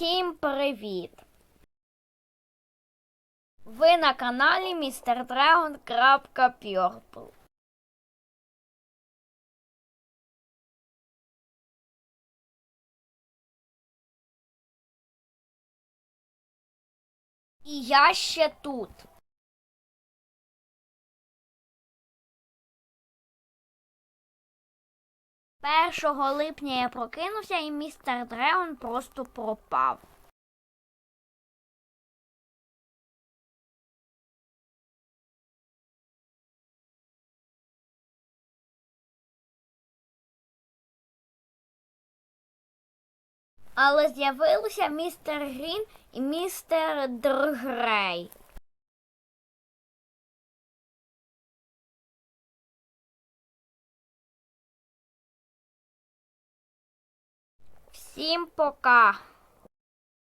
Усім привіт! Ви на каналі MrDragon.Purple. І я ще тут. Першого липня я прокинувся і містер Дрегон просто пропав. Але з'явилися містер Грін і містер Дргрей. Всім пока!